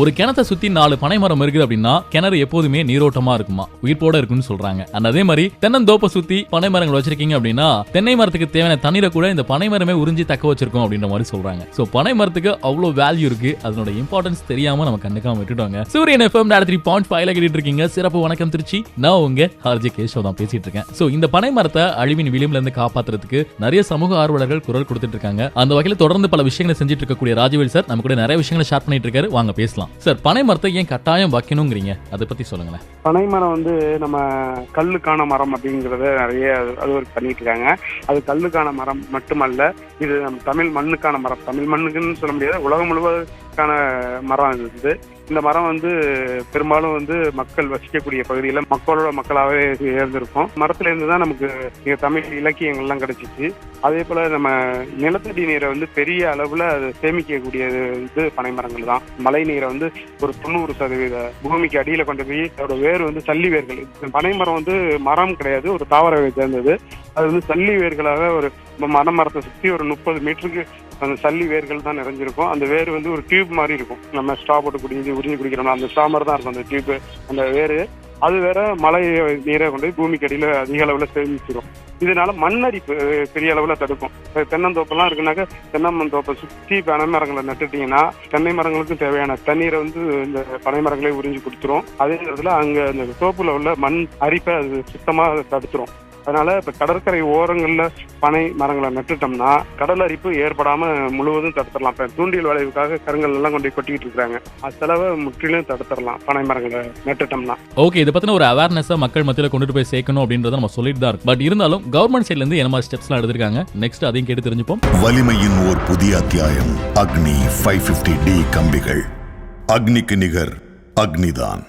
ஒரு கிணத்தை சுத்தி நாலு பனை மரம் இருக்குது அப்படின்னா கிணறு எப்போதுமே நீரோட்டமா இருக்குமா? உயிர்ப்போட இருக்குன்னு சொல்றாங்க. And அதே மாதிரி தென்னந்தோப்பை சுத்தி பனை மரங்கள் வச்சிருக்கீங்க அப்படின்னா தென்னை மரத்துக்கு தேவையான தண்ணீரை கூட இந்த பனை மரமே உறிஞ்சி தக்க வச்சிருக்கோம் அப்படின்ற மாதிரி சொல்றாங்க. சோ பனை மரத்துக்கு அவ்வளவு வேல்யூ இருக்கு. அதனோட இம்பார்ட்டன்ஸ் தெரியாம நம்ம கண்டுக்காம விட்டுட்டோங்க. சூரியன் எஃப்எம் த்ரீ பாயிண்ட் ஃபைவ்ல கேட்டு இருக்கீங்க. சிறப்பு வணக்கம் திருச்சி. நான் உங்க ஹர்ஜி கேஷவ் தான் பேசிட்டு இருக்கேன். சோ இந்த பனை மரத்தை அழிவின் விளிம்புல இருந்து காப்பாத்துறதுக்கு நிறைய சமூக ஆர்வலர்கள் குரல் கொடுத்துட்டு இருக்காங்க. அந்த வகையில தொடர்ந்து பல விஷயங்களை செஞ்சுட்டு இருக்கக்கூடிய ராஜவேல் சார் நம்ம கூட நிறைய விஷயங்களை ஷேர் பண்ணிட்டு இருக்காரு. வாங்க பேசலாம். சார் பனை மரத்தை ஏன் கட்டாயம் வைக்கணுங்கிறீங்க? அதை பத்தி சொல்லுங்களேன். பனை மரம் வந்து நம்ம கல்லுக்கான மரம் அப்படிங்கிறத நிறைய அது- ஒரு பண்ணிட்டு இருக்காங்க. அது கல்லுக்கான மரம் மட்டுமல்ல இது நம்ம தமிழ் மண்ணுக்கான மரம். தமிழ் மண்ணுக்குன்னு சொல்ல முடியாது. உலகம் முழுவதும் முழுவதுக்கான மரம் இது வந்து இந்த மரம் வந்து பெரும்பாலும் வந்து மக்கள் வசிக்கக்கூடிய பகுதியில் மக்களோட மக்களாகவே இருந்திருக்கும் மரத்துல இருந்து தான் நமக்கு இங்க தமிழ் இலக்கியங்கள்லாம் கிடைச்சிச்சு. அதே போல நம்ம நிலத்தடி நீரை வந்து பெரிய அளவுல அது சேமிக்கக்கூடியது வந்து பனை மரங்கள் தான். மழை நீரை வந்து ஒரு தொண்ணூறு சதவீத பூமிக்கு அடியில கொண்டு போய் அதோட வேர் வந்து சல்லி வேர்கள். பனை மரம் வந்து மரம் கிடையாது ஒரு தாவர சேர்ந்தது. அது வந்து சல்லி வேர்களாக ஒரு மரம் மரத்தை சுற்றி ஒரு முப்பது மீட்டருக்கு அந்த சல்லி வேர்கள் தான் நிறைஞ்சிருக்கும். அந்த வேர் வந்து ஒரு டியூப் மாதிரி இருக்கும். நம்ம ஸ்ட்ரா போட்டு குடிஞ்சு உறிஞ்சு குடிக்கிறோம்னா அந்த ஸ்ட்ரா மாதிரி தான் இருக்கும் அந்த டியூப் அந்த வேர் அது வேற மழை நீரை கொண்டு போய் பூமிக்கு அடியில் அதிக அளவில் சேமிச்சிடும் இதனால மண்ணரிப்பு பெரிய அளவில் தடுக்கும். தென்னந்தோப்பெல்லாம் இருக்குனாக்க தென்னந்தோப்பை சுற்றி பனை மரங்களை நட்டுட்டீங்கன்னா தென்னை மரங்களுக்கும் தேவையான தண்ணீரை வந்து இந்த பனை மரங்களே உறிஞ்சி கொடுத்துரும் அதே நேரத்தில் அங்கே அந்த தோப்புல உள்ள மண் அரிப்பை அது சுத்தமாக தடுத்துரும். அதனால இப்ப கடற்கரை ஓரங்கள்ல பனை மரங்களை நட்டுட்டோம்னா கடல் அரிப்பு ஏற்படாம முழுவதும் தடுத்துடலாம். இப்ப தூண்டில் விளைவுக்காக கருங்கல் எல்லாம் கொண்டு போய் கொட்டிக்கிட்டு இருக்காங்க அது செலவை முற்றிலும் தடுத்துடலாம் பனை மரங்களை நட்டுட்டோம்னா. ஓகே இதை பத்தின ஒரு அவேர்னஸ் மக்கள் மத்தியில கொண்டுட்டு போய் சேர்க்கணும் அப்படின்றத நம்ம சொல்லிட்டு தான் இருக்கு பட் இருந்தாலும் கவர்மெண்ட் சைட்ல இருந்து என்ன மாதிரி ஸ்டெப்ஸ்லாம் எடுத்திருக்காங்க? நெக்ஸ்ட் அதையும் கேட்டு தெரிஞ்சுப்போம். வலிமையின் ஓர் புதிய அத்தியாயம் அக்னி ஃபைவ் டி கம்பிகள். அக்னிக்கு நிகர் அக்னிதான்.